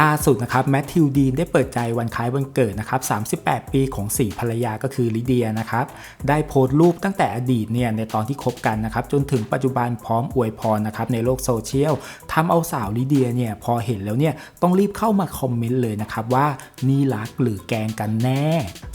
ล่าสุดนะครับแมทธิวดีนได้เปิดใจวันคล้ายวันเกิดนะครับ 38 ปีของ4ภรรยาก็คือลิเดียนะครับ ได้โพสต์รูปตั้งแต่อดีตเนี่ยในตอนที่คบกันนะครับ จนถึงปัจจุบันพร้อมอวยพรนะครับในโลกโซเชียลทำเอาสาวลิเดียเนี่ยพอเห็นแล้วเนี่ยต้องรีบเข้ามาคอมเมนต์เลยนะครับว่านี่รักหรือแกล้งกันแน่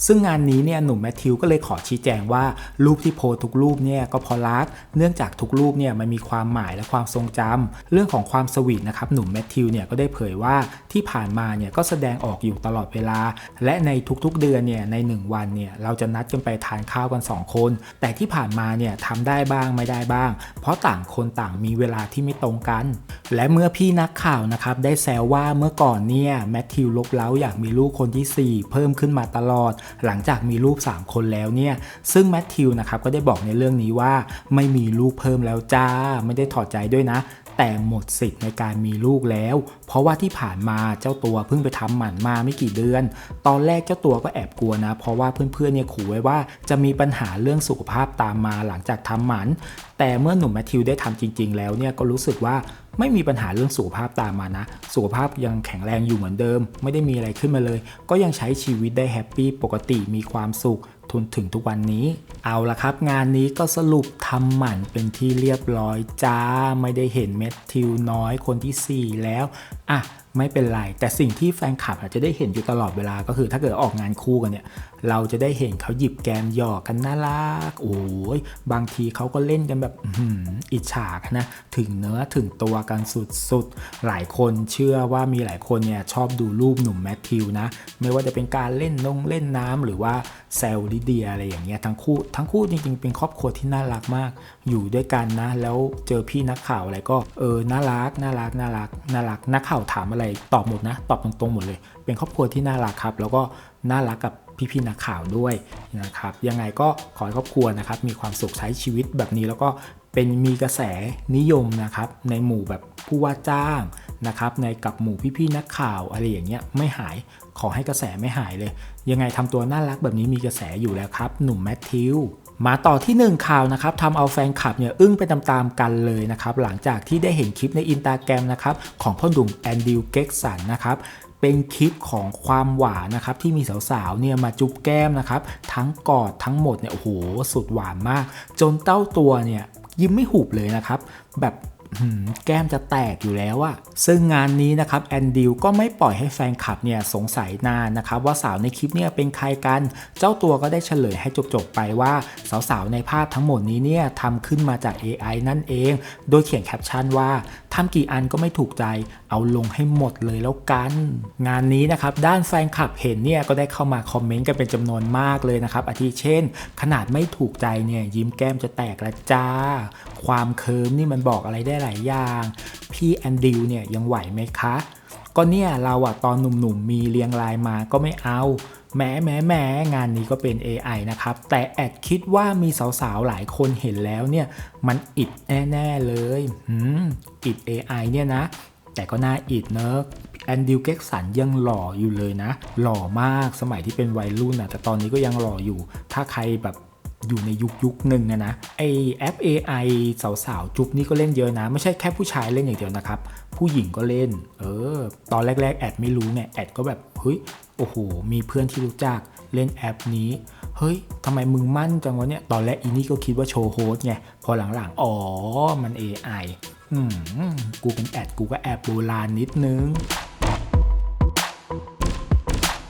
ซึ่งงานนี้เนี่ยหนุ่มแมทธิวก็เลยขอชี้แจงว่ารูปที่โพสต์ทุกรูปเนี่ยก็พอรัก เนื่องจากทุกรูปเนี่ยมันมีความหมายและความทรงจำเรื่องของความสวีทนะครับหนุ่มแมทธิวเนี่ยก็ได้เผยว่าที่ผ่านมาเนี่ยก็แสดงออกอยู่ตลอดเวลา และในทุกๆเดือนเนี่ยใน 1 วันเนี่ยเราจะนัดกันไปทานข้าวกัน 2 คน แต่ที่ผ่านมาเนี่ยทำได้บ้างไม่ได้บ้าง เพราะต่างคนต่างมีเวลาที่ไม่ตรงกัน และเมื่อพี่นักข่าวนะครับได้แซวว่าเมื่อก่อนเนี่ยแมทธิวลบเล้าอยากมีลูกคนที่ 4 เพิ่มขึ้นมาตลอด หลังจากมีลูก 3 คนแล้วเนี่ยซึ่งแมทธิวนะครับก็ได้บอกในเรื่องนี้ว่าไม่มีลูกเพิ่มแล้วจ้า ไม่ได้ถอดใจด้วยนะ แต่หมดสิทธิ์ในการมีลูกแล้ว เพราะว่าที่ผ่านมาเจ้าตัวเพิ่งไปทำหมันมาไม่กี่เดือน ตอนแรกเจ้าตัวก็แอบกลัวนะ เพราะว่าเพื่อนๆเนี่ยขู่ไว้ว่าจะมีปัญหาเรื่องสุขภาพตามมาหลังจากทำหมัน แต่เมื่อหนุ่มแมทธิวได้ทำจริง ๆ แล้วเนี่ยก็รู้สึกว่า ไม่มีปัญหาเรื่องสุขภาพตามมานะ สุขภาพยังแข็งแรงอยู่เหมือนเดิม ไม่ได้มีอะไรขึ้นมาเลย ก็ยังใช้ชีวิตได้แฮปปี้ปกติมีความสุขทุนถึงทุกวันนี้ เอาละครับ งานนี้ก็สรุปทำหมันเป็นที่เรียบร้อยจ้า ไม่ได้เห็นเม็ดทิวน้อยคนที่ 4 แล้ว อะ ไม่เป็นไร แต่สิ่งที่แฟนคลับอาจจะได้เห็นอยู่ตลอดเวลาก็คือ ถ้าเกิดออกงานคู่กันเนี่ย เราจะได้เห็นเขาหยิบแกมหยอกกันน่ารักโอ้ยบางทีเขาก็เล่นกันแบบอือิจฉากันนะ ถึงเนื้อถึงตัวกันสุดๆ หลายคนเชื่อว่ามีหลายคนเนี่ยชอบดูรูปหนุ่มแมทธิวนะ ไม่ว่าจะเป็นการเล่นนงเล่นน้ำหรือว่าแซลลิเดียอะไรอย่างเงี้ยทั้งคู่ทั้งคู่จริงๆ เป็นครอบครัวที่น่ารักมาก อยู่ด้วยกันนะ แล้วเจอพี่นักข่าวอะไรก็เออน่ารักน่ารักน่ารักน่ารักนักข่าวถามอะไรตอบหมดนะ ตอบตรงๆหมดเลย เป็นครอบครัวที่น่ารักครับ แล้วก็น่ารักกับพี่ๆนักข่าวด้วยนะครับ ยังไงก็ขอให้ครอบครัวนะครับ มีความสุขใช้ชีวิตแบบนี้แล้วก็เป็นมีกระแสนิยมนะครับ ในหมู่แบบผู้ว่าจ้างนะครับ ในกับหมู่พี่ๆนักข่าวอะไรอย่างเงี้ยไม่หายขอให้กระแสไม่หายเลย ยังไงทำตัวน่ารักแบบนี้มีกระแสอยู่แล้วครับ หนุ่มแมทธิว มาต่อที่หนึ่งข่าวนะครับทำเอาแฟนคลับเนี่ยอึ้งไปตามๆกันเลยนะครับ หลังจากที่ได้เห็นคลิปในอินตาแกรมนะครับของพ่อหนุ่มแอนดิวเก็กสันนะครับเป็นคลิปของความหวานนะครับที่มีสาวๆเนี่ยมาจุ๊บแก้มนะครับทั้งกอดทั้งหมดเนี่ยโอ้โหสุดหวานมาก จนเต้าตัวเนี่ยยิ้มไม่หุบเลยนะครับ แบบ แก้มจะแตกอยู่แล้วอะซึ่งงานนี้นะครับแอนดิวก็ไม่ปล่อยให้แฟนคลับเนี่ยสงสัยนานนะครับว่าสาวในคลิปเนี่ยเป็นใครกัน เจ้าตัวก็ได้เฉลยให้จบๆไปว่าสาวๆในภาพทั้งหมดนี้เนี่ยทำขึ้นมาจาก AI นั่นเอง โดยเขียนแคปชั่นว่าทำกี่อันก็ไม่ถูกใจ เอาลงให้หมดเลยแล้วกัน งานนี้นะครับด้านแฟนคลับเห็นเนี่ยก็ได้เข้ามาคอมเมนต์กันเป็นจำนวนมากเลยนะครับอาทิเช่น ขนาดไม่ถูกใจเนี่ยยิ้มแก้มจะแตกละจ้า ความเคิร์มนี่มันบอกอะไรได้หลายอย่าง พี่แอนดิวเนี่ยยังไหวไหมคะ ก็เนี่ยเราอะตอนหนุ่ม ๆ มีเรียงรายมาก็ไม่เอาแม้แม้แม้งานนี้ก็เป็น AI นะครับ แต่แอดคิดว่ามีสาวๆ หลายคนเห็นแล้วเนี่ย มันอิดแน่ ๆ เลยหืมอิด AI เนี่ยนะ แต่ก็น่าอิดเนอะแอนดิวเก็กสันยังหล่ออยู่เลยนะ หล่อมากสมัยที่เป็นวัยรุ่นนะแต่ตอนนี้ก็ยังหล่ออยู่ ถ้าใครแบบ อยู่ในยุคยุคหนึ่งนะไอแอป AI สาวๆ จุ๊บนี่ก็เล่นเยอะนะ ไม่ใช่แค่ผู้ชายเล่นอย่างเดียวนะครับ ผู้หญิงก็เล่น เออ ตอนแรกๆ แอดไม่รู้ไงแอดก็แบบเฮ้ยโอ้โห มีเพื่อนที่รู้จักเล่นแอปนี้ เฮ้ยทำไมมึงมั่นจังวะเนี่ย ตอนแรกอีนี่ก็คิดว่าโชว์โฮสไง พอหลังๆ อ๋อ มัน AI อืม กูเป็นแอด กูก็แอบโบราณนิดนึง